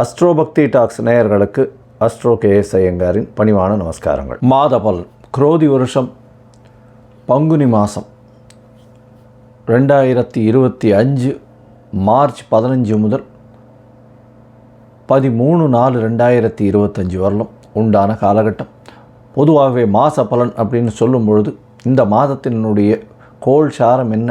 அஸ்ட்ரோபக்தி talks நேயர்களுக்கு astro KS ஐயங்காரின் பணிவான நமஸ்காரங்கள். மாத பலன் குரோதி வருஷம் பங்குனி மாதம் ரெண்டாயிரத்தி இருபத்தி அஞ்சு மார்ச் பதினஞ்சு முதல் பதிமூணு நாலு ரெண்டாயிரத்தி இருபத்தஞ்சி வரலும் உண்டான காலகட்டம். பொதுவாகவே மாத பலன் அப்படின்னு சொல்லும் பொழுது இந்த மாதத்தினுடைய கோள் சாரம் என்ன?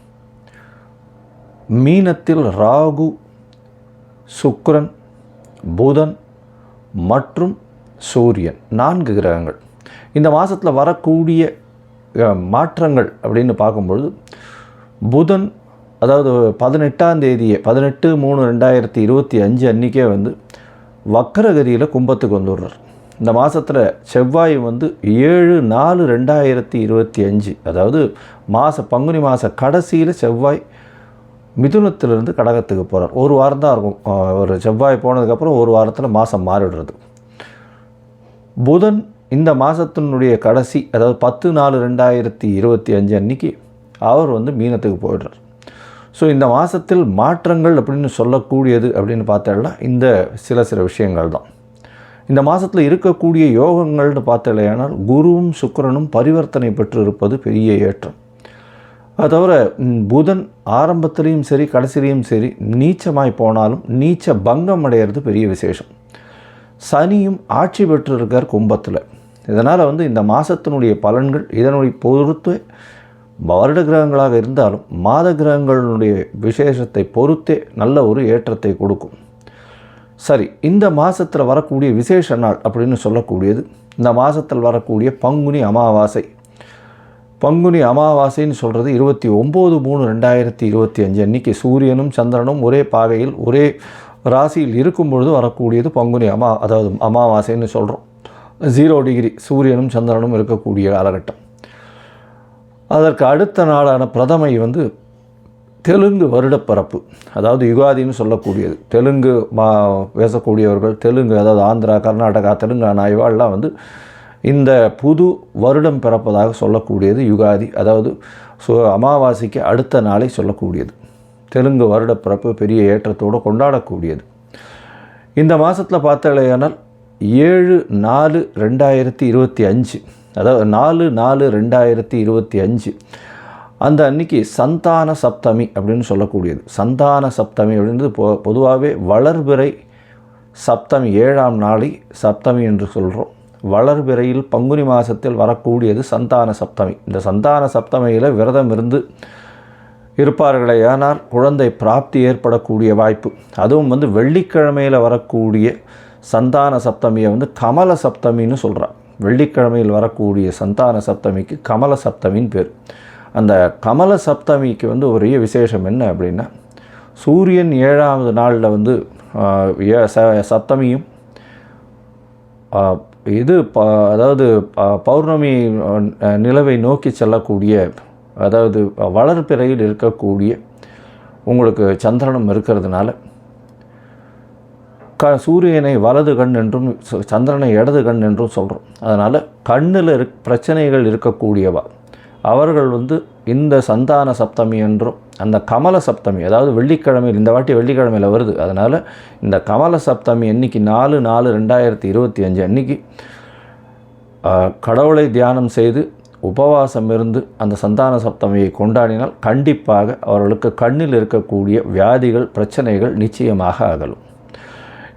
மீனத்தில் ராகு சுக்ரன் புதன் மற்றும் சூரியன். நான்கு கிரகங்கள். இந்த மாதத்தில் வரக்கூடிய மாற்றங்கள் அப்படின்னு பார்க்கும்பொழுது புதன் அதாவது பதினெட்டாம் தேதியே பதினெட்டு மூணு ரெண்டாயிரத்தி இருபத்தி அஞ்சு அன்றைக்கே வந்து வக்கரகதியில் கும்பத்துக்கு வந்துடுறார். இந்த மாதத்தில் செவ்வாய் வந்து ஏழு நாலு ரெண்டாயிரத்தி இருபத்தி அஞ்சு அதாவது மாத பங்குனி மாத கடைசியில் செவ்வாய் மிதுனத்திலிருந்து கடகத்துக்கு போகிறார் ஒரு வாரம் தான் இருக்கும் ஒரு செவ்வாய் போனதுக்கப்புறம் ஒரு வாரத்தில் மாதம் மாறிடுறது புதன் இந்த மாதத்தினுடைய கடைசி அதாவது பத்து நாலு ரெண்டாயிரத்தி இருபத்தி அஞ்சு அன்னைக்கு அவர் வந்து மீனத்துக்கு போயிடுறார். ஸோ இந்த மாதத்தில் மாற்றங்கள் அப்படின்னு சொல்லக்கூடியது அப்படின்னு பார்த்தேன்னா இந்த சில சில விஷயங்கள் தான். இந்த மாதத்தில் இருக்கக்கூடிய யோகங்கள்னு பார்த்தலையானால் குருவும் சுக்கரனும் பரிவர்த்தனை பெற்று இருப்பது பெரிய ஏற்றம். அது தவிர புதன் ஆரம்பத்துலேயும் சரி கடைசிலையும் சரி நீச்சமாய் போனாலும் நீச்ச பங்கம் அடையிறது பெரிய விசேஷம். சனியும் ஆட்சி பெற்றிருக்கார் கும்பத்தில். இதனால் வந்து இந்த மாதத்தினுடைய பலன்கள் இதனுடைய பொறுத்து வருட கிரகங்களாக இருந்தாலும் மாத கிரகங்களுடைய விசேஷத்தை பொறுத்தே நல்ல ஒரு ஏற்றத்தை கொடுக்கும். சரி இந்த மாதத்தில் வரக்கூடிய விசேஷ நாள் அப்படின்னு சொல்லக்கூடியது இந்த மாதத்தில் வரக்கூடிய பங்குனி அமாவாசை. பங்குனி அமாவாசைன்னு சொல்கிறது இருபத்தி ஒம்பது மூணு ரெண்டாயிரத்தி இருபத்தி அஞ்சு அன்னைக்கு சூரியனும் சந்திரனும் ஒரே பாகையில் ஒரே ராசியில் இருக்கும் பொழுது வரக்கூடியது பங்குனி அமா அதாவது அமாவாசைன்னு சொல்கிறோம் ஜீரோ டிகிரி சூரியனும் சந்திரனும் இருக்கக்கூடிய காலகட்டம். அதற்கு அடுத்த நாளான பிரதமை வந்து தெலுங்கு வருடப்பரப்பு அதாவது யுகாதின்னு சொல்லக்கூடியது. தெலுங்கு மா பேசக்கூடியவர்கள் தெலுங்கு அதாவது ஆந்திரா கர்நாடகா தெலுங்கானா இவாள்லாம் வந்து இந்த புது வருடம் பிறப்பதாக சொல்லக்கூடியது யுகாதி அதாவது சு அமாவாசைக்கு அடுத்த நாளை சொல்லக்கூடியது. தெலுங்கு வருட பிறப்பு பெரிய ஏற்றத்தோடு கொண்டாடக்கூடியது. இந்த மாதத்தில் பார்த்தாலேயானால் ஏழு நாலு ரெண்டாயிரத்தி இருபத்தி அஞ்சு அதாவது நாலு நாலு ரெண்டாயிரத்தி இருபத்தி அஞ்சு அந்த அன்னைக்கு சந்தான சப்தமி அப்படின்னு சொல்லக்கூடியது. சந்தான சப்தமி அப்படின்றது பொ பொதுவாகவே வளர்பிறை சப்தமி ஏழாம் நாளை சப்தமி என்று சொல்கிறோம் வளர்பிறையில் பங்குனி மாதத்தில் வரக்கூடியது சந்தான சப்தமி. இந்த சந்தான சப்தமியில் விரதம் இருந்து இருப்பார்களே ஆனால் குழந்தை பிராப்தி ஏற்படக்கூடிய வாய்ப்பு. அதுவும் வந்து வெள்ளிக்கிழமையில் வரக்கூடிய சந்தான சப்தமியை வந்து கமல சப்தமின்னு சொல்கிறான் வெள்ளிக்கிழமையில் வரக்கூடிய சந்தான சப்தமிக்கு கமல சப்தமின்னு பேர். அந்த கமல சப்தமிக்கு வந்து ஒரே விசேஷம் என்ன அப்படின்னா சூரியன் ஏழாவது நாளில் வந்து ஏ- ச- சப்தமியும் இது ப அதாவது ப- பௌர்ணமி நிலவை நோக்கி செல்லக்கூடிய அதாவது வளர்பிறையில் இருக்கக்கூடிய உங்களுக்கு சந்திரனும் இருக்கிறதுனால க சூரியனை வலது கண் என்றும் சந்திரனை இடது கண் என்றும் சொல்கிறோம் அதனால் கண்ணில் இருக் பிரச்சனைகள் இருக்கக்கூடியவா? அவர்கள் வந்து இந்த சந்தான சப்தமி என்றும் அந்த கமல சப்தமி அதாவது வெள்ளிக்கிழமையில் இந்த வாட்டி வெள்ளிக்கிழமையில் வருது. அதனால் இந்த கமல சப்தமி அன்னைக்கு நாலு நாலு ரெண்டாயிரத்தி இருபத்தி அஞ்சு அன்னைக்கு கடவுளை தியானம் செய்து உபவாசம் இருந்து அந்த சந்தான சப்தமியை கொண்டாடினால் கண்டிப்பாக அவர்களுக்கு கண்ணில் இருக்கக்கூடிய வியாதிகள் பிரச்சனைகள் நிச்சயமாக அகலும்.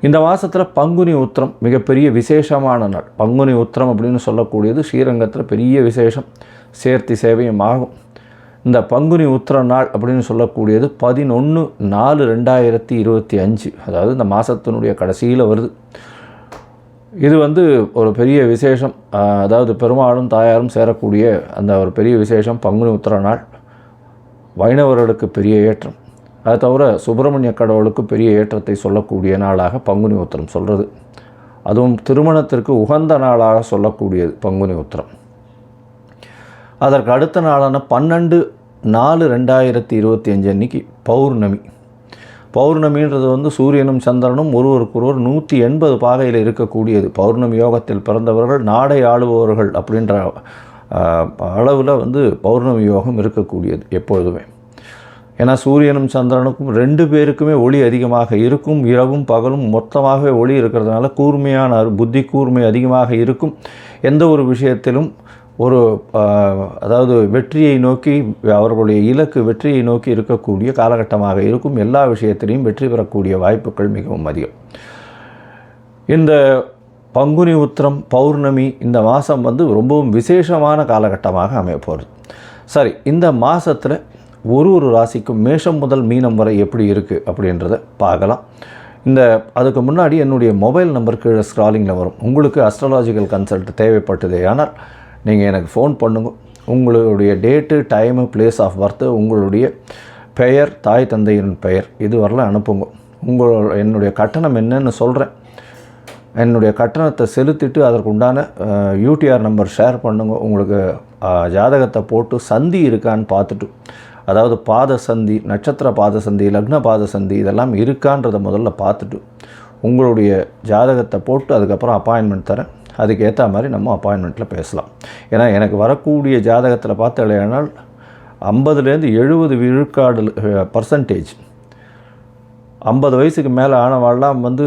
இந்த மாதத்தில் பங்குனி உத்திரம் மிகப்பெரிய விசேஷமான நாள். பங்குனி உத்திரம் அப்படின்னு சொல்லக்கூடியது ஸ்ரீரங்கத்தில் பெரிய விசேஷம். சேர்த்தி சேவையும் ஆகும். இந்த பங்குனி உத்திர நாள் அப்படின்னு சொல்லக்கூடியது பதினொன்று நாலு ரெண்டாயிரத்தி இருபத்தி அஞ்சு. அதாவது இந்த மாதத்தினுடைய கடைசியில் வருது. இது வந்து ஒரு பெரிய விசேஷம். அதாவது பெருமாளும் தாயாரும் சேரக்கூடிய அந்த ஒரு பெரிய விசேஷம் பங்குனி உத்திர நாள். வைணவர்களுக்கு பெரிய ஏற்றம். அதை தவிர சுப்பிரமணிய கடவுளுக்கு பெரிய ஏற்றத்தை சொல்லக்கூடிய நாளாக பங்குனி உத்திரம் சொல்கிறது அதுவும் திருமணத்திற்கு உகந்த நாளாக சொல்லக்கூடியது பங்குனி உத்திரம். அதற்கு அடுத்த நாளான பன்னெண்டு நாலு ரெண்டாயிரத்தி இருபத்தி அஞ்சு அன்னைக்கு பௌர்ணமி. பௌர்ணமின்றது வந்து சூரியனும் சந்திரனும் ஒருவருக்கொருவர் நூற்றி எண்பது பாகையில் இருக்கக்கூடியது. பௌர்ணமி யோகத்தில் பிறந்தவர்கள் நாடை ஆளுபவர்கள் அப்படின்ற அளவில் வந்து பௌர்ணமி யோகம் இருக்கக்கூடியது எப்பொழுதுமே. ஏன்னா சூரியனும் சந்திரனுக்கும் ரெண்டு பேருக்குமே ஒளி அதிகமாக இருக்கும். இரவும் பகலும் மொத்தமாகவே ஒளி இருக்கிறதுனால கூர்மையான புத்தி கூர்மை அதிகமாக இருக்கும். எந்த ஒரு விஷயத்திலும் ஒரு அதாவது வெற்றியை நோக்கி அவர்களுடைய இலக்கு வெற்றியை நோக்கி இருக்கக்கூடிய காலகட்டமாக இருக்கும் எல்லா விஷயத்திலையும் வெற்றி பெறக்கூடிய வாய்ப்புகள் மிகவும் அதிகம். இந்த பங்குனி உத்திரம் பௌர்ணமி இந்த மாதம் வந்து ரொம்பவும் விசேஷமான காலகட்டமாக அமைய போகிறது சரி இந்த மாதத்தில் ஒரு ஒரு ராசிக்கும் மேஷம் முதல் மீனம் வரை எப்படி இருக்குது அப்படின்றத பார்க்கலாம். இந்த அதுக்கு முன்னாடி என்னுடைய மொபைல் நம்பர் கீழே ஸ்க்ராலிங்கில் வரும். உங்களுக்கு அஸ்ட்ராலாஜிக்கல் கன்சல்ட் தேவைப்பட்டதே. ஆனால் நீங்கள் எனக்கு ஃபோன் பண்ணுங்க. உங்களுடைய date time place of birth உங்களுடைய பெயர் தாய் தந்தையின் பெயர் இது அனுப்புங்க. உங்களோட என்னுடைய கட்டணம் என்னன்னு சொல்கிறேன் என்னுடைய கட்டணத்தை செலுத்திட்டு அதற்கு உண்டான யூடிஆர் நம்பர் ஷேர் பண்ணுங்க. உங்களுக்கு ஜாதகத்தை போட்டு சந்தி இருக்கான்னு பார்த்துட்டு. அதாவது பாத சந்தி நட்சத்திர பாத சந்தி லக்ன பாத சந்தி இதெல்லாம் இருக்கான்றதை முதல்ல பார்த்துட்டு. உங்களுடைய ஜாதகத்தை போட்டு அதுக்கப்புறம் அப்பாயின்மெண்ட் தரேன். அதுக்கு ஏற்ற மாதிரி நம்ம அப்பாயின்மெண்ட்டில் பேசலாம். ஏன்னா எனக்கு வரக்கூடிய ஜாதகத்தில் பார்த்தாலேயானால் ஐம்பதுலேருந்து எழுபது விழுக்காடு பர்சன்டேஜ் ஐம்பது வயசுக்கு மேலே ஆனவாள்லாம் வந்து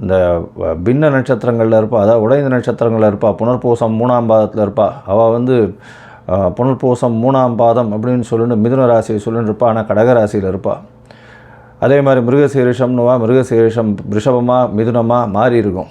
இந்த பின்ன நட்சத்திரங்களில் இருப்பா அதாவது உடைந்த நட்சத்திரங்களில் இருப்பா புனர்பூசம் மூணாம் பாதத்தில் இருப்பா அவள் வந்து புனர்பூசம் மூணாம் பாதம் அப்படின்னு சொல்லிட்டு மிதுன ராசியை சொல்லிட்டு இருப்பா ஆனால் கடகராசியில் இருப்பாள் அதே மாதிரி மிருகசீரிஷம்னுவா மிருகசீரிஷம் ரிஷபமாக மிதுனமாக மாறி இருக்கும்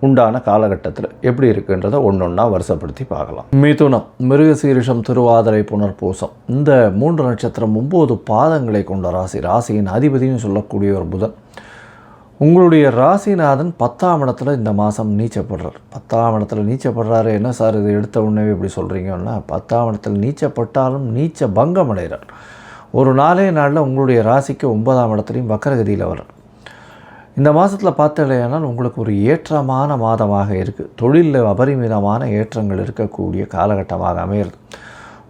உண்டான காலகட்டத்தில் எப்படி இருக்குன்றதை ஒன்று ஒன்றா வருஷப்படுத்தி பார்க்கலாம். மிதுனம் மிருகசீரிஷம் திருவாதிரை புனர்பூசம். இந்த மூன்று நட்சத்திரம் ஒம்பது பாதங்களை கொண்ட ராசி. ராசியின் அதிபதியும் சொல்லக்கூடிய ஒரு புதன். உங்களுடைய ராசிநாதன் பத்தாம் இடத்துல இந்த மாதம் நீச்சப்படுறார். பத்தாம் இடத்துல நீச்சப்படுறாரு. என்ன சார் இது எடுத்த உடனே இப்படி சொல்கிறீங்கன்னா பத்தாம் இடத்துல நீச்சப்பட்டாலும் நீச்ச பங்கம் அடைகிறார் ஒரு நாளே நாளில் உங்களுடைய ராசிக்கு ஒன்பதாம் இடத்துலையும் வக்கரகதியில் வர்றார். இந்த மாதத்தில் பார்த்தலையானால் உங்களுக்கு ஒரு ஏற்றமான மாதமாக இருக்குது தொழிலில் அபரிமிதமான ஏற்றங்கள் இருக்கக்கூடிய காலகட்டமாக அமையிறது.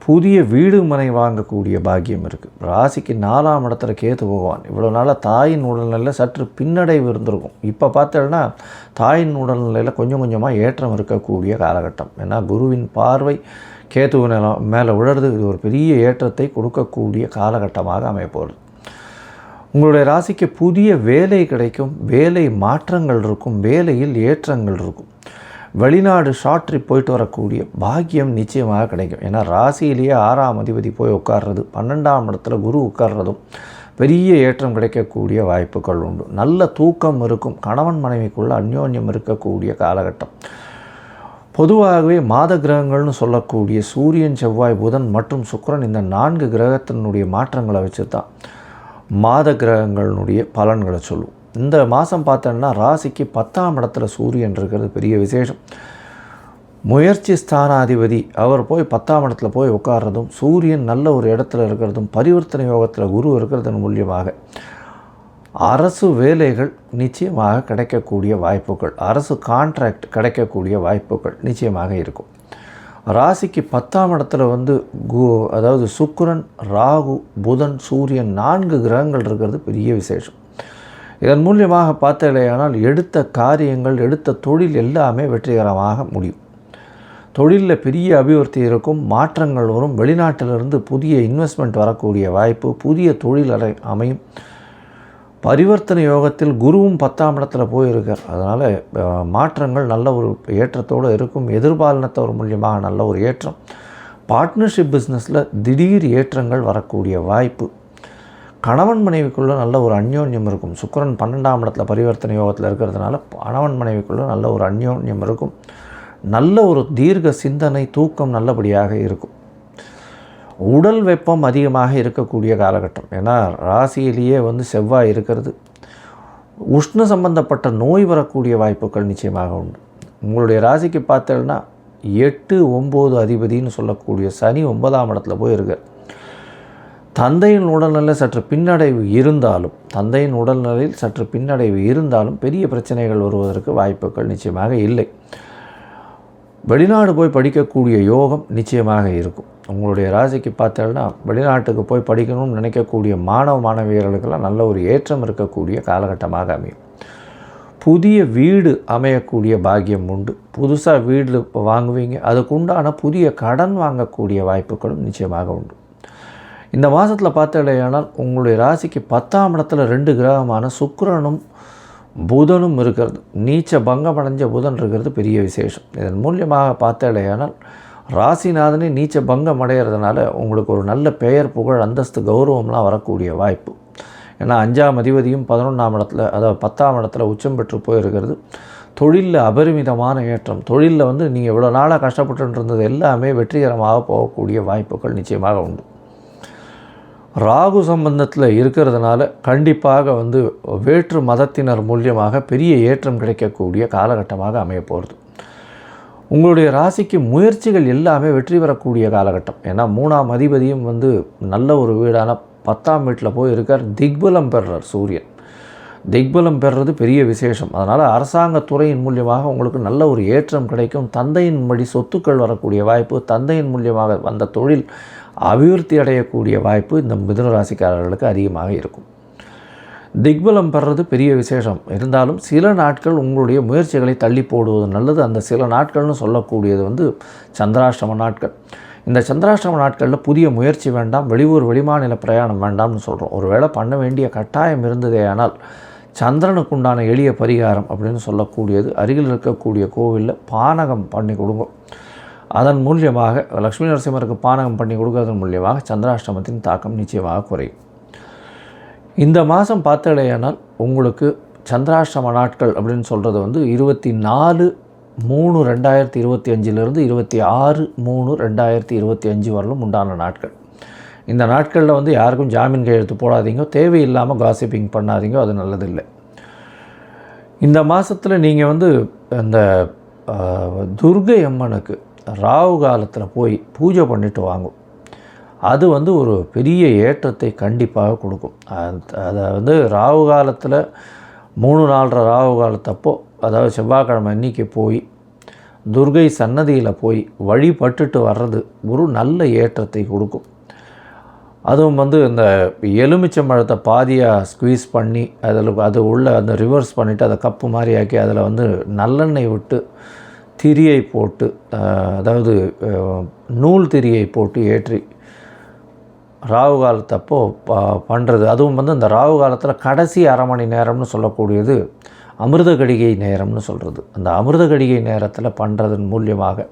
புதிய வீடு மனை வாங்கக்கூடிய பாக்கியம் இருக்குது ராசிக்கு நாலாம் இடத்துல கேத்து பகவான். இவ்வளோ நாளாக தாயின் உடல்நிலையில் சற்று பின்னடைவு இருந்திருக்கும். இப்போ பார்த்தோன்னா தாயின் உடல்நிலையில் கொஞ்சம் கொஞ்சமாக ஏற்றம் இருக்கக்கூடிய காலகட்டம். ஏன்னா குருவின் பார்வை கேத்து நிலம் மேலே உழறது இது ஒரு பெரிய ஏற்றத்தை கொடுக்கக்கூடிய காலகட்டமாக அமையப்போகுது. உங்களுடைய ராசிக்கு புதிய வேலை கிடைக்கும் வேலை மாற்றங்கள் இருக்கும் வேலையில் ஏற்றங்கள் இருக்கும். வெளிநாடு ஷார்ட் ட்ரிப் போயிட்டு வரக்கூடிய பாக்கியம் நிச்சயமாக கிடைக்கும். ஏன்னா ராசியிலேயே ஆறாம் அதிபதி போய் உட்கார்றது பன்னெண்டாம் இடத்துல குரு உட்கார்றதும் பெரிய ஏற்றம் கிடைக்கக்கூடிய வாய்ப்புகள் உண்டு. நல்ல தூக்கம் இருக்கும் கணவன் மனைவிக்குள்ள அந்யோன்யம் இருக்கக்கூடிய காலகட்டம். பொதுவாகவே மாத கிரகங்கள்னு சொல்லக்கூடிய சூரியன் செவ்வாய் புதன் மற்றும் சுக்கரன் இந்த நான்கு கிரகத்தினுடைய மாற்றங்களை வச்சு தான் மாத கிரகங்களினுடைய பலன்களை சொல்லும். இந்த மாதம் பார்த்தோன்னா ராசிக்கு பத்தாம் இடத்துல சூரியன் இருக்கிறது பெரிய விசேஷம். முயற்சி ஸ்தானாதிபதி அவர் போய் பத்தாம் இடத்துல போய் உட்கார்றதும் சூரியன் நல்ல ஒரு இடத்துல இருக்கிறதும் பரிவர்த்தனை யோகத்தில் குரு இருக்கிறதன் மூலியமாக அரசு வேலைகள் நிச்சயமாக கிடைக்கக்கூடிய வாய்ப்புகள் அரசு கான்ட்ராக்ட் கிடைக்கக்கூடிய வாய்ப்புகள் நிச்சயமாக இருக்கும். ராசிக்கு பத்தாம் இடத்துல வந்து கு அதாவது சுக்கரன் ராகு புதன் சூரியன் நான்கு கிரகங்கள் இருக்கிறது பெரிய விசேஷம். இதன் மூலியமாக பார்த்தலையானால் எடுத்த காரியங்கள் எடுத்த தொழில் எல்லாமே வெற்றிகரமாக முடியும். தொழிலில் பெரிய அபிவிருத்தி இருக்கும் மாற்றங்கள் வரும் வெளிநாட்டிலிருந்து புதிய இன்வெஸ்ட்மெண்ட் வரக்கூடிய வாய்ப்பு புதிய தொழில் அமையும். பரிவர்த்தனை யோகத்தில் குருவும் பத்தாம் இடத்துல போயிருக்கார். அதனால் மாற்றங்கள் நல்ல ஒரு ஏற்றத்தோடு இருக்கும். எதிர்பாலினத்தவர் மூலியமாக நல்ல ஒரு ஏற்றம். பார்ட்னர்ஷிப் பிஸ்னஸில் திடீர் ஏற்றங்கள் வரக்கூடிய வாய்ப்பு. கணவன் மனைவிக்குள்ளே நல்ல ஒரு அந்யோன்யம் இருக்கும். சுக்கரன் பன்னெண்டாம் இடத்துல பரிவர்த்தனை யோகத்தில் இருக்கிறதுனால கணவன் மனைவிக்குள்ளே நல்ல ஒரு அந்யோன்யம் இருக்கும். நல்ல ஒரு தீர்க்க சிந்தனை தூக்கம் நல்லபடியாக இருக்கும். உடல் வெப்பம் அதிகமாக இருக்கக்கூடிய காலகட்டம். ஏன்னா ராசியிலேயே வந்து செவ்வாய் இருக்கிறது. உஷ்ண சம்பந்தப்பட்ட நோய் வரக்கூடிய வாய்ப்புகள் நிச்சயமாக உண்டு. உங்களுடைய ராசிக்கு பார்த்தேன்னா எட்டு ஒம்பது அதிபதினு சொல்லக்கூடிய சனி ஒன்பதாம் இடத்துல போய் இருக்கார். தந்தையின் உடல்நிலை சற்று பின்னடைவு இருந்தாலும் தந்தையின் உடல்நிலையில் சற்று பின்னடைவு இருந்தாலும் பெரிய பிரச்சனைகள் வருவதற்கு வாய்ப்புகள் நிச்சயமாக இல்லை. வெளிநாடு போய் படிக்கக்கூடிய யோகம் நிச்சயமாக இருக்கும். உங்களுடைய ராசிக்கு பார்த்தோம்னா வெளிநாட்டுக்கு போய் படிக்கணும்னு நினைக்கக்கூடிய மாணவ மாணவியர்களுக்கெல்லாம் நல்ல ஒரு ஏற்றம் இருக்கக்கூடிய காலகட்டமாக அமையும். புதிய வீடு அமையக்கூடிய பாக்கியம் உண்டு. புதுசாக வீடு வாங்குவீங்க. அதுக்குண்டான புதிய கடன் வாங்கக்கூடிய வாய்ப்புகளும் நிச்சயமாக உண்டு. இந்த மாதத்தில் பார்த்தடையானால் உங்களுடைய ராசிக்கு பத்தாம் இடத்துல ரெண்டு கிரகமான சுக்கிரனும் புதனும் இருக்கிறது. நீச்ச பங்கமடைஞ்ச புதன் இருக்கிறது பெரிய விசேஷம். இதன் மூலியமாக பார்த்தடையானால் ராசிநாதனே நீச்ச பங்கம் அடைகிறதுனால உங்களுக்கு ஒரு நல்ல பெயர் புகழ் அந்தஸ்து கௌரவம்லாம் வரக்கூடிய வாய்ப்பு. ஏன்னா அஞ்சாம் அதிபதியும் பதினொன்றாம் இடத்துல அதாவது பத்தாம் இடத்துல உச்சம் பெற்று போயிருக்கிறது. தொழிலில் அபரிமிதமான ஏற்றம். தொழிலில் வந்து நீங்கள் இவ்வளோ நாளாக கஷ்டப்பட்டு இருந்தது எல்லாமே வெற்றிகரமாக போகக்கூடிய வாய்ப்புகள் நிச்சயமாக உண்டு. ராகு சம்பந்தத்தில் இருக்கிறதுனால கண்டிப்பாக வந்து வேற்று மதத்தினர் மூலியமாக பெரிய ஏற்றம் கிடைக்கக்கூடிய காலகட்டமாக அமைய போகிறது உங்களுடைய ராசிக்கு முயற்சிகள் எல்லாமே வெற்றி பெறக்கூடிய காலகட்டம். ஏன்னா மூணாம் அதிபதியும் வந்து நல்ல ஒரு வீடான பத்தாம் வீட்டில் போய் இருக்கார். திக்பலம் பெறுறார் சூரியன். திக்பலம் பெறுறது பெரிய விசேஷம். அதனால் அரசாங்கத்துறையின் மூலியமாக உங்களுக்கு நல்ல ஒரு ஏற்றம் கிடைக்கும். தந்தையின் படி சொத்துக்கள் வரக்கூடிய வாய்ப்பு தந்தையின் மூலியமாக வந்த தொழில் அபிவிருத்தி அடையக்கூடிய வாய்ப்பு இந்த மிதுன ராசிக்காரர்களுக்கு அதிகமாக இருக்கும். திக்பலம் பெறது பெரிய விசேஷம். இருந்தாலும் சில நாட்கள் உங்களுடைய முயற்சிகளை தள்ளி போடுவது நல்லது. அந்த சில நாட்கள்னு சொல்லக்கூடியது வந்து சந்திராஷ்டம நாட்கள். இந்த சந்திராஷ்டம நாட்களில் புதிய முயற்சி வேண்டாம். வெளியூர் வெளிமாநில பிரயாணம் வேண்டாம்னு சொல்கிறோம் ஒரு வேளை பண்ண வேண்டிய கட்டாயம் இருந்ததே ஆனால் சந்திரனுக்கு உண்டான எளிய பரிகாரம் அப்படின்னு சொல்லக்கூடியது. அருகில் இருக்கக்கூடிய கோவிலில் பானகம் பண்ணி கொடுங்க. அதன் மூலியமாக லக்ஷ்மி நரசிம்மருக்கு பானகம் பண்ணி கொடுக்கறதன் மூலியமாக சந்திராஷ்டமத்தின் தாக்கம் நிச்சயமாக குறையும். இந்த மாதம் பார்த்தடையானால் உங்களுக்கு சந்திராஷ்டம நாட்கள் அப்படின்னு சொல்கிறது வந்து இருபத்தி நாலு மூணு ரெண்டாயிரத்தி இருபத்தி அஞ்சிலிருந்து இருபத்தி ஆறு மூணு ரெண்டாயிரத்தி இருபத்தி அஞ்சு வரலும் உண்டான நாட்கள். இந்த நாட்களில் வந்து யாருக்கும் ஜாமீன் கையெழுத்து போடாதீங்க தேவையில்லாமல் காசிப்பிங் பண்ணாதீங்க அது நல்லதில்லை. இந்த மாதத்தில் நீங்கள் வந்து அந்த துர்கை அம்மனுக்கு ராகு காலத்தில் போய் பூஜை பண்ணிட்டு வாங்கும். அது வந்து ஒரு பெரிய ஏற்றத்தை கண்டிப்பாக கொடுக்கும். அதை வந்து ராகு காலத்தில் மூணு நாலரை ராகு காலத்தப்போ அதாவது செவ்வாய்க்கிழமை அன்னைக்கு போய் துர்கை சன்னதியில் போய் வழிபட்டுட்டு வர்றது ஒரு நல்ல ஏற்றத்தை கொடுக்கும். அதுவும் வந்து இந்த எலுமிச்சை மழத்தை பாதியாக ஸ்குவீஸ் பண்ணி அதில் அது உள்ள அந்த ரிவர்ஸ் பண்ணிவிட்டு அதை கப்பு மாதிரி ஆக்கி அதில் வந்து நல்லெண்ணெய் விட்டு திரியை போட்டு அதாவது நூல் திரியை போட்டு ஏற்றி ராகு காலத்தப்போ பண்ணுறது அதுவும் வந்து இந்த ராகு காலத்தில் கடைசி அரை மணி நேரம்னு சொல்லக்கூடியது அமிர்த கடிகை நேரம்னு சொல்கிறது அந்த அமிர்த கடிகை நேரத்தில் பண்ணுறதன் மூலியமாக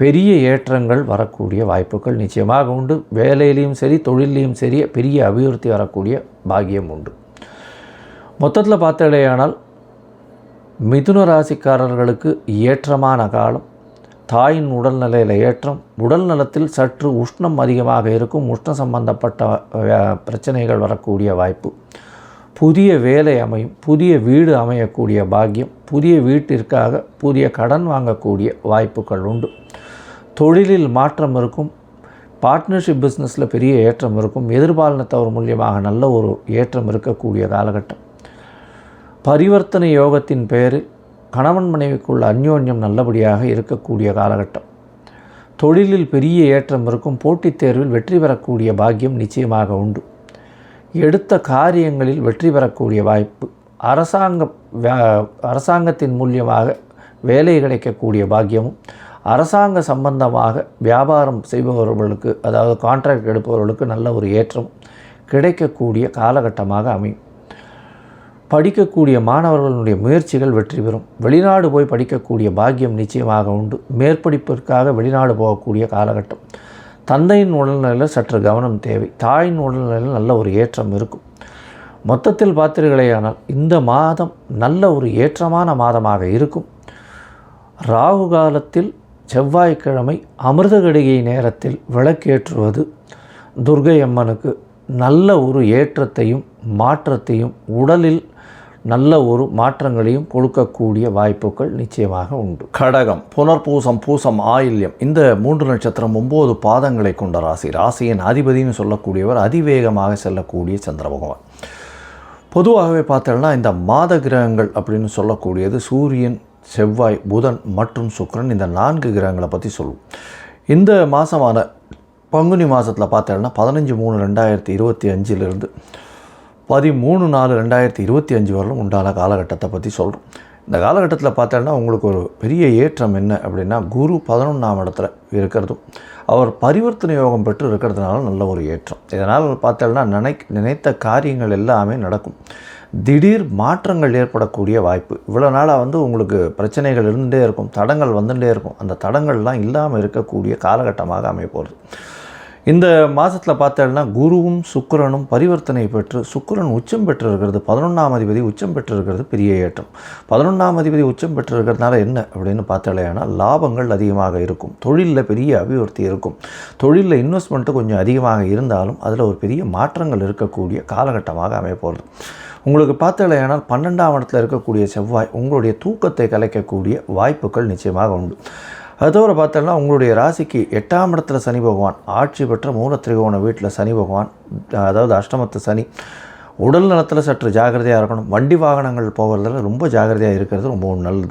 பெரிய ஏற்றங்கள் வரக்கூடிய வாய்ப்புகள் நிச்சயமாக உண்டு. வேலையிலையும் சரி தொழிலையும் சரி பெரிய அபிவிருத்தி வரக்கூடிய பாகியம் உண்டு. மொத்தத்தில் பார்த்தடையானால் மிதுன ராசிக்காரர்களுக்கு ஏற்றமான காலம். தாயின் உடல்நிலையில் ஏற்றம் உடல் நலத்தில் சற்று உஷ்ணம் அதிகமாக இருக்கும் உஷ்ண சம்பந்தப்பட்ட பிரச்சனைகள் வரக்கூடிய வாய்ப்பு. புதிய வேலை அமையும் புதிய வீடு அமையக்கூடிய பாக்கியம் புதிய வீட்டிற்காக புதிய கடன் வாங்கக்கூடிய வாய்ப்புகள் உண்டு. தொழிலில் மாற்றம் இருக்கும் பார்ட்னர்ஷிப் பிஸ்னஸில் பெரிய ஏற்றம் இருக்கும் எதிர்பாலனத்தவர் மூலியமாக நல்ல ஒரு ஏற்றம் இருக்கக்கூடிய காலகட்டம். பரிவர்த்தனை யோகத்தின் பெயரில் கணவன் மனைவிக்குள்ள அந்யோன்யம் நல்லபடியாக இருக்கக்கூடிய காலகட்டம். தொழிலில் பெரிய ஏற்றம் இருக்கும் போட்டித் தேர்வில் வெற்றி பெறக்கூடிய பாக்கியம் நிச்சயமாக உண்டு. எடுத்த காரியங்களில் வெற்றி பெறக்கூடிய வாய்ப்பு. அரசாங்க அரசாங்கத்தின் மூலியமாக வேலை கிடைக்கக்கூடிய பாக்கியமும் அரசாங்க சம்பந்தமாக வியாபாரம் செய்பவர்களுக்கு அதாவது கான்ட்ராக்ட் எடுப்பவர்களுக்கு நல்ல ஒரு ஏற்றம் கிடைக்கக்கூடிய காலகட்டமாக அமையும். படிக்கக்கூடிய மாணவர்களுடைய முயற்சிகள் வெற்றி பெறும். வெளிநாடு போய் படிக்கக்கூடிய பாக்கியம் நிச்சயமாக உண்டு. மேற்படிப்பிற்காக வெளிநாடு போகக்கூடிய காலகட்டம். தந்தையின் உடல்நிலையில் சற்று கவனம் தேவை. தாயின் உடல்நிலையில் நல்ல ஒரு ஏற்றம் இருக்கும். மொத்தத்தில் பார்த்தீர்களேயானால் இந்த மாதம் நல்ல ஒரு ஏற்றமான மாதமாக இருக்கும். ராகு காலத்தில் செவ்வாய்க்கிழமை அமிர்தகடிகை நேரத்தில் விளக்கேற்றுவது துர்கை அம்மனுக்கு நல்ல ஒரு ஏற்றத்தையும் மாற்றத்தையும் உடலில் நல்ல ஒரு மாற்றங்களையும் கொடுக்கக்கூடிய வாய்ப்புகள் நிச்சயமாக உண்டு. கடகம் புனர்பூசம் பூசம் ஆயில்யம் இந்த மூன்று நட்சத்திரம் ஒம்பது பாதங்களை கொண்ட ராசி. ராசியின் அதிபதினு சொல்லக்கூடியவர் அதிவேகமாக செல்லக்கூடிய சந்திர பகவான். பொதுவாகவே பார்த்தோம்னா இந்த மாத கிரகங்கள் அப்படின்னு சொல்லக்கூடியது சூரியன் செவ்வாய் புதன் மற்றும் சுக்கரன் இந்த நான்கு கிரகங்களை பற்றி சொல்லுவோம் இந்த மாதமான பங்குனி மாதத்தில் பார்த்தோம்னா பதினஞ்சு மூணு ரெண்டாயிரத்தி இருபத்தி அஞ்சிலிருந்து பதிமூணு நாலு ரெண்டாயிரத்தி இருபத்தி அஞ்சு வரலும் உண்டான காலகட்டத்தை பற்றி சொல்கிறோம் இந்த காலகட்டத்தில் பார்த்தோன்னா உங்களுக்கு ஒரு பெரிய ஏற்றம் என்ன அப்படின்னா குரு பதினொன்றாம் இடத்துல இருக்கிறதும் அவர் பரிவர்த்தனை யோகம் பெற்று இருக்கிறதுனால நல்ல ஒரு ஏற்றம். இதனால் பார்த்தோன்னா நினை நினைத்த காரியங்கள் எல்லாமே நடக்கும். திடீர் மாற்றங்கள் ஏற்படக்கூடிய வாய்ப்பு. இவ்வளோ நாளாக வந்து உங்களுக்கு பிரச்சனைகள் இருந்துகிட்டே இருக்கும் தடங்கள் வந்துட்டே இருக்கும். அந்த தடங்கள்லாம் இல்லாமல் இருக்கக்கூடிய காலகட்டமாக அமைய போகிறது இந்த மாதத்தில் பார்த்தோம்னா குருவும் சுக்கிரனும் பரிவர்த்தனை பெற்று சுக்கிரன் உச்சம் பெற்று இருக்கிறது பதினொன்றாம் அதிபதி உச்சம் பெற்றிருக்கிறது பெரிய ஏற்றம். பதினொன்றாம் அதிபதி உச்சம் பெற்று இருக்கிறதுனால என்ன அப்படின்னு பார்த்தாலேனா லாபங்கள் அதிகமாக இருக்கும். தொழிலில் பெரிய அபிவிருத்தி இருக்கும். தொழிலில் இன்வெஸ்ட்மெண்ட்டு கொஞ்சம் அதிகமாக இருந்தாலும் அதில் ஒரு பெரிய மாற்றங்கள் இருக்கக்கூடிய காலகட்டமாக அமையப்போகிறது உங்களுக்கு பார்த்தாலேனால் பன்னெண்டாம் இடத்தில் இருக்கக்கூடிய செவ்வாய் உங்களுடைய தூக்கத்தை கலைக்கக்கூடிய வாய்ப்புகள் நிச்சயமாக உண்டு. அது தவிர பார்த்தோம்னா உங்களுடைய ராசிக்கு எட்டாம் இடத்துல சனி பகவான் ஆட்சி பெற்ற மூல திரிகோண வீட்டில் சனி பகவான் அதாவது அஷ்டமத்து சனி உடல் நலத்தில் சற்று ஜாக்கிரதையாக இருக்கணும். வண்டி வாகனங்கள் போகிறதுல ரொம்ப ஜாக்கிரதையாக இருக்கிறது ரொம்ப நல்லது.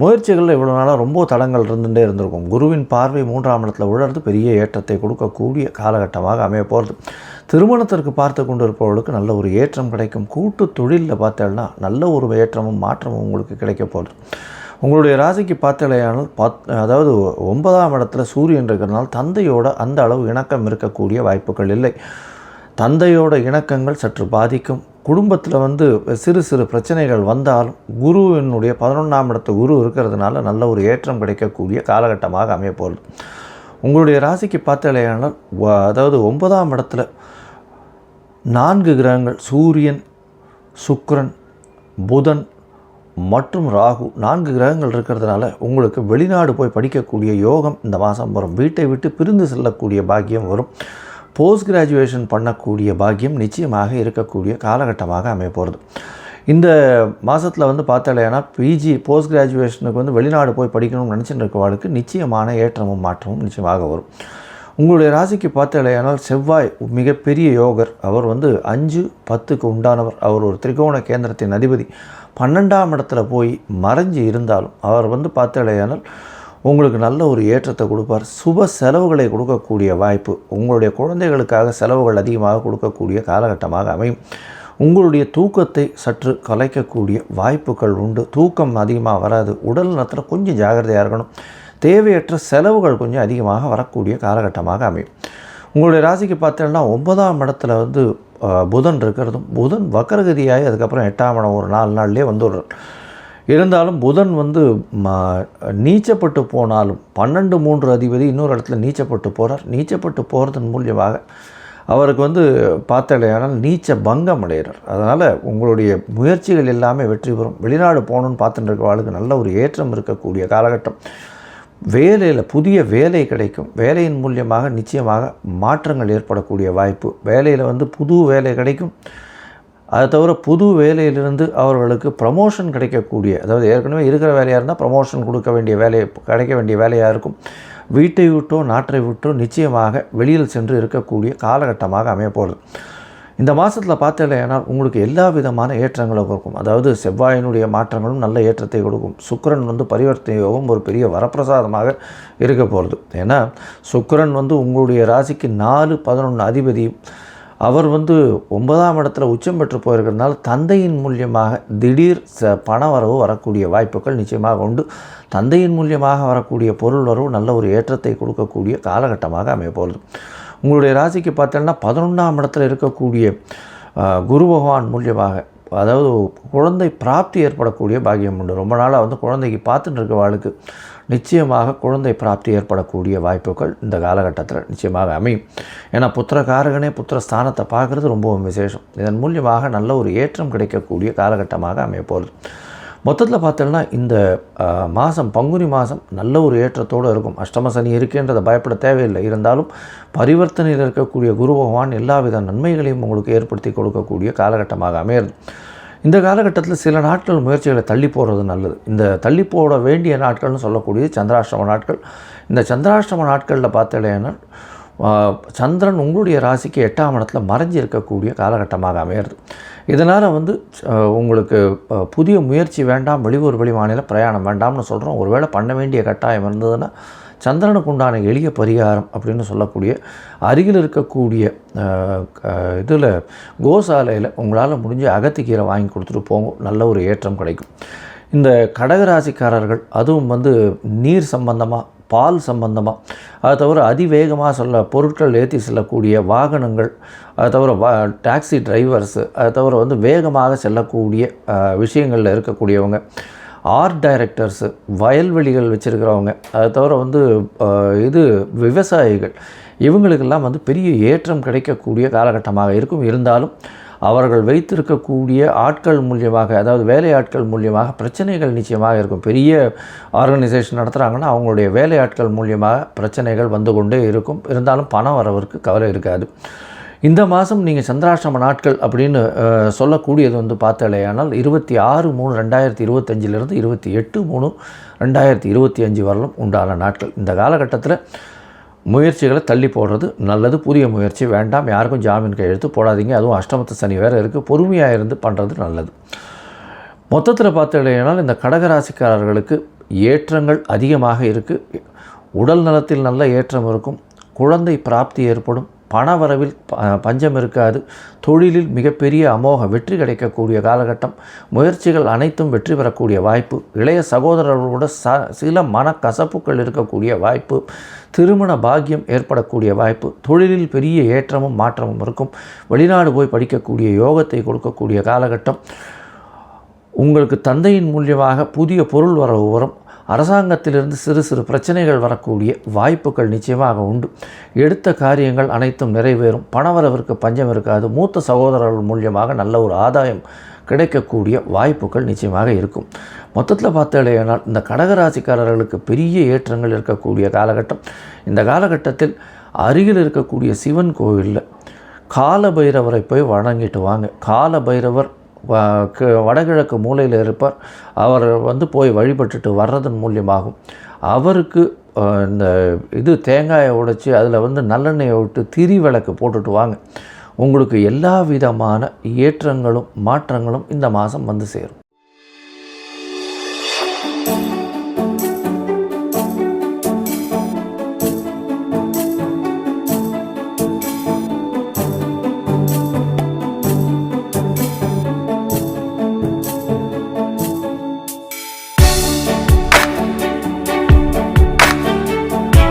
முயற்சிகளில் இவ்வளோ நாளாக ரொம்ப தடங்கள் இருந்துகிட்டே இருந்திருக்கும். குருவின் பார்வை மூன்றாம் இடத்துல உழறது பெரிய ஏற்றத்தை கொடுக்கக்கூடிய காலகட்டமாக அமைய போகிறது திருமணத்திற்கு பார்த்து கொண்டு இருப்பவர்களுக்கு நல்ல ஒரு ஏற்றம் கிடைக்கும். கூட்டு தொழிலில் பார்த்தோம்னா நல்ல ஒரு ஏற்றமும் மாற்றமும் உங்களுக்கு கிடைக்க போகிறது உங்களுடைய ராசிக்கு பார்த்தலையானால் பத் அதாவது ஒன்பதாம் இடத்துல சூரியன் இருக்கிறதுனால தந்தையோட அந்த அளவு இணக்கம் இருக்கக்கூடிய வாய்ப்புகள் இல்லை. தந்தையோட இணக்கங்கள் சற்று பாதிக்கும். குடும்பத்தில் வந்து சிறு சிறு பிரச்சனைகள் வந்தாலும் குருவினுடைய பதினொன்றாம் இடத்து குரு இருக்கிறதுனால நல்ல ஒரு ஏற்றம் கிடைக்கக்கூடிய காலகட்டமாக அமைய போகிறது உங்களுடைய ராசிக்கு பார்த்தலையானால் அதாவது ஒன்பதாம் இடத்துல நான்கு கிரகங்கள் சூரியன் சுக்ரன் புதன் மற்றும் ராகு நான்கு கிரகங்கள் இருக்கிறதுனால உங்களுக்கு வெளிநாடு போய் படிக்கக்கூடிய யோகம் இந்த மாதம் வரும். வீட்டை விட்டு பிரிந்து செல்லக்கூடிய பாக்கியம் வரும். போஸ்ட் கிராஜுவேஷன் பண்ணக்கூடிய பாக்கியம் நிச்சயமாக இருக்கக்கூடிய காலகட்டமாக அமையப்போகிறது இந்த மாதத்தில் வந்து பார்த்தாலேனா பிஜி போஸ்ட் கிராஜுவேஷனுக்கு வந்து வெளிநாடு போய் படிக்கணும்னு நினச்சிட்டு இருக்கவாளுக்கு நிச்சயமான ஏற்றமும் மாற்றமும் நிச்சயமாக வரும். உங்களுடைய ராசிக்கு பார்த்தாலேயானால் செவ்வாய் மிகப்பெரிய யோகர். அவர் வந்து அஞ்சு பத்துக்கு உண்டானவர். அவர் ஒரு திரிகோண கேந்திரத்தின் அதிபதி. பன்னெண்டாம் இடத்துல போய் மறைஞ்சு இருந்தாலும் அவர் வந்து பார்த்தாலேயானால் உங்களுக்கு நல்ல ஒரு ஏற்றத்தை கொடுப்பார். சுப செலவுகளை கொடுக்கக்கூடிய வாய்ப்பு. உங்களுடைய குழந்தைகளுக்காக செலவுகள் அதிகமாக கொடுக்கக்கூடிய காலகட்டமாக அமையும். உங்களுடைய தூக்கத்தை சற்று கலைக்கக்கூடிய வாய்ப்புகள் உண்டு. தூக்கம் அதிகமாக வராது. உடல் நலத்தில் கொஞ்சம் ஜாகிரதையாக இருக்கணும். தேவையற்ற செலவுகள் கொஞ்சம் அதிகமாக வரக்கூடிய காலகட்டமாக அமையும். உங்களுடைய ராசிக்கு பார்த்தீங்கன்னா ஒன்பதாம் இடத்துல வந்து புதன் இருக்கிறதும் புதன் வக்கரகதியாகி அதுக்கப்புறம் எட்டாம் இடம் ஒரு நாலு நாள்லேயே வந்துடுறார். இருந்தாலும் புதன் வந்து நீச்சப்பட்டு போனாலும் பன்னெண்டு மூன்று அதிபதி இன்னொரு இடத்துல நீச்சப்பட்டு போகிறார் நீச்சப்பட்டு போகிறதன் மூலியமாக அவருக்கு வந்து பார்த்தாலேயானால் நீச்ச பங்கம் அடைகிறார். அதனால் உங்களுடைய முயற்சிகள் எல்லாமே வெற்றி பெறும். வெளிநாடு போகணுன்னு பார்த்துட்டு இருக்கவாளுக்கு நல்ல ஒரு ஏற்றம் இருக்கக்கூடிய காலகட்டம். வேலையில் புதிய வேலை கிடைக்கும். வேலையின் மூலியமாக நிச்சயமாக மாற்றங்கள் ஏற்படக்கூடிய வாய்ப்பு. வேலையில் வந்து புது வேலை கிடைக்கும். அதை தவிர புது வேலையிலிருந்து அவர்களுக்கு ப்ரமோஷன் கிடைக்கக்கூடிய அதாவது ஏற்கனவே இருக்கிற வேலையாக இருந்தால் ப்ரமோஷன் கொடுக்க வேண்டிய வேலை கிடைக்க வேண்டிய வேலையாக இருக்கும். வீட்டை விட்டோ நாட்டை விட்டோ நிச்சயமாக வெளியில் சென்று இருக்கக்கூடிய காலகட்டமாக அமைய இந்த மாதத்தில் பார்த்தீங்கன்னா உங்களுக்கு எல்லா விதமான ஏற்றங்களும் கொடுக்கும். அதாவது செவ்வாயினுடைய மாற்றங்களும் நல்ல ஏற்றத்தை கொடுக்கும். சுக்கிரன் வந்து பரிவர்த்தனை யோகம் ஒரு பெரிய வரப்பிரசாதமாக இருக்க போகிறது ஏன்னா சுக்கரன் வந்து உங்களுடைய ராசிக்கு நாலு பதினொன்று அதிபதி. அவர் வந்து ஒன்பதாம் இடத்துல உச்சம் பெற்று போயிருக்கிறதுனால தந்தையின் மூலியமாக திடீர் ச பண வரவு வரக்கூடிய வாய்ப்புகள் நிச்சயமாக உண்டு. தந்தையின் மூலியமாக வரக்கூடிய பொருள் வரவு நல்ல ஒரு ஏற்றத்தை கொடுக்கக்கூடிய காலகட்டமாக அமைய போகிறது உங்களுடைய ராசிக்கு பார்த்தோன்னா பதினொன்றாம் இடத்துல இருக்கக்கூடிய குரு பகவான் மூலியமாக அதாவது குழந்தை பிராப்தி ஏற்படக்கூடிய பாக்கியம் உண்டு. ரொம்ப நாளாக வந்து குழந்தைக்கு பார்த்துட்டு இருக்கவாளுக்கு நிச்சயமாக குழந்தை பிராப்தி ஏற்படக்கூடிய வாய்ப்புகள் இந்த காலகட்டத்தில் நிச்சயமாக அமையும். ஏன்னா புத்திரகாரகனே புத்திர ஸ்தானத்தை பார்க்குறது ரொம்பவும் விசேஷம். இதன் மூலியமாக நல்ல ஒரு ஏற்றம் கிடைக்கக்கூடிய காலகட்டமாக அமைய போகிறது மொத்தத்தில் பார்த்தோம்னா இந்த மாதம் பங்குனி மாதம் நல்ல ஒரு ஏற்றத்தோடு இருக்கும். அஷ்டம சனி இருக்குன்றதை பயப்பட தேவையில்லை. இருந்தாலும் பரிவர்த்தனையில் இருக்கக்கூடிய குரு பகவான் எல்லாவித நன்மைகளையும் உங்களுக்கு ஏற்படுத்தி கொடுக்கக்கூடிய காலகட்டமாக அமையிறது. இந்த காலகட்டத்தில் சில நாட்கள் முயற்சிகளை தள்ளி போடுறது நல்லது. இந்த தள்ளி போட வேண்டிய நாட்கள்னு சொல்லக்கூடியது சந்திராஷ்டம நாட்கள். இந்த சந்திராஷ்டம நாட்களில் பார்த்தீங்கன்னா சந்திரன் உங்களுடைய ராசிக்கு எட்டாம் இடத்துல மறைஞ்சு இருக்கக்கூடிய காலகட்டமாக அமையிறது. இதனால் வந்து உங்களுக்கு புதிய முயற்சி வேண்டாம் வெளியூர் வெளி மாநில பிரயாணம் வேண்டாம்னு சொல்கிறோம் ஒருவேளை பண்ண வேண்டிய கட்டாயம் இருந்ததுன்னா சந்திரனுக்கு உண்டான எளிய பரிகாரம் அப்படின்னு சொல்லக்கூடிய அருகில் இருக்கக்கூடிய இதில் கோசாலையில் உங்களால் முடிஞ்ச அகத்திக்கீரை வாங்கி கொடுத்துட்டு போங்க. நல்ல ஒரு ஏற்றம் கிடைக்கும். இந்த கடகராசிக்காரர்கள் அதுவும் வந்து நீர் சம்பந்தமாக பால் சம்பந்தமாக அதை தவிர அதிவேகமாக சொல்ல பொருட்கள் ஏற்றி செல்லக்கூடிய வாகனங்கள் அதை தவிர வா டாக்ஸி டிரைவர்ஸு அதை தவிர வந்து வேகமாக செல்லக்கூடிய விஷயங்களில் இருக்கக்கூடியவங்க. ஆர்ட் டைரக்டர்ஸு வயல்வெளிகள் வச்சுருக்கிறவங்க அதை தவிர வந்து இது விவசாயிகள். இவங்களுக்கெல்லாம் வந்து பெரிய ஏற்றம் கிடைக்கக்கூடிய காலகட்டமாக இருக்கும். இருந்தாலும் அவர்கள் வைத்திருக்கக்கூடிய ஆட்கள் மூலியமாக அதாவது வேலை ஆட்கள் மூலியமாக பிரச்சனைகள் நிச்சயமாக இருக்கும். பெரிய ஆர்கனைசேஷன் நடத்துகிறாங்கன்னா அவங்களுடைய வேலை ஆட்கள் மூலியமாக பிரச்சனைகள் வந்து கொண்டே இருக்கும். இருந்தாலும் பணம் வரவருக்கு கவலை இருக்காது. இந்த மாதம் நீங்கள் சந்திராஷ்டம நாட்கள் அப்படின்னு சொல்லக்கூடியது வந்து பார்த்தாலேயானால் இருபத்தி ஆறு மூணு ரெண்டாயிரத்தி இருபத்தஞ்சிலிருந்து இருபத்தி எட்டு மூணு ரெண்டாயிரத்தி இருபத்தி அஞ்சு வரலும் உண்டான நாட்கள். இந்த காலகட்டத்தில் முயற்சிகளை தள்ளி போடுறது நல்லது புதிய முயற்சி வேண்டாம் யாருக்கும் ஜாமீன் கையெழுத்து போடாதீங்க அதுவும் அஷ்டமத்து சனி வேறு இருக்குது பொறுமையாக இருந்து பண்ணுறது நல்லது. மொத்தத்தில் பார்த்துக்கிட்டீங்கன்னா இந்த கடகராசிக்காரர்களுக்கு ஏற்றங்கள் அதிகமாக இருக்குது உடல் நலத்தில் நல்ல ஏற்றம் இருக்கும். குழந்தை பிராப்தி ஏற்படும். பணவரவில் ப- பஞ்சம் இருக்காது. தொழிலில் மிகப்பெரிய அமோக வெற்றி கிடைக்கக்கூடிய காலகட்டம். முயற்சிகள் அனைத்தும் வெற்றி பெறக்கூடிய வாய்ப்பு. இளைய சகோதரர்களோட ச சில மனக்கசப்புகள் இருக்கக்கூடிய வாய்ப்பு. திருமண பாக்கியம் ஏற்படக்கூடிய வாய்ப்பு. தொழிலில் பெரிய ஏற்றமும் மாற்றமும் இருக்கும். வெளிநாடு போய் படிக்கக்கூடிய யோகத்தை கொடுக்கக்கூடிய காலகட்டம். உங்களுக்கு தந்தையின் மூலியமாக புதிய பொருள் வரவு வரும். அரசாங்கத்திலிருந்து சிறு சிறு பிரச்சனைகள் வரக்கூடிய வாய்ப்புகள் நிச்சயமாக உண்டு. எடுத்த காரியங்கள் அனைத்தும் நிறைவேறும். பணவரவிற்கு பஞ்சம் இருக்காது. மூத்த சகோதரர்கள் மூலியமாக நல்ல ஒரு ஆதாயம் கிடைக்கக்கூடிய வாய்ப்புகள் நிச்சயமாக இருக்கும். மொத்தத்தில் பார்த்தாலேயானால் இந்த கடகராசிக்காரர்களுக்கு பெரிய ஏற்றங்கள் இருக்கக்கூடிய காலகட்டம். இந்த காலகட்டத்தில் அருகில் இருக்கக்கூடிய சிவன் கோவிலில் கால பைரவரை போய் வணங்கிட்டு வாங்க. கால பைரவர் வடகிழக்கு மூலையில் இருப்பார். அவர் வந்து போய் வழிபட்டுட்டு வர்றதன் மூலியமாகும். அவருக்கு இந்த இது தேங்காயை உடைச்சி அதில் வந்து நல்லெண்ணெயை விட்டு திரி விளக்கு போட்டுட்டு வாங்க. உங்களுக்கு எல்லா விதமான ஏற்றங்களும் மாற்றங்களும் இந்த மாதம் வந்து சேரும்.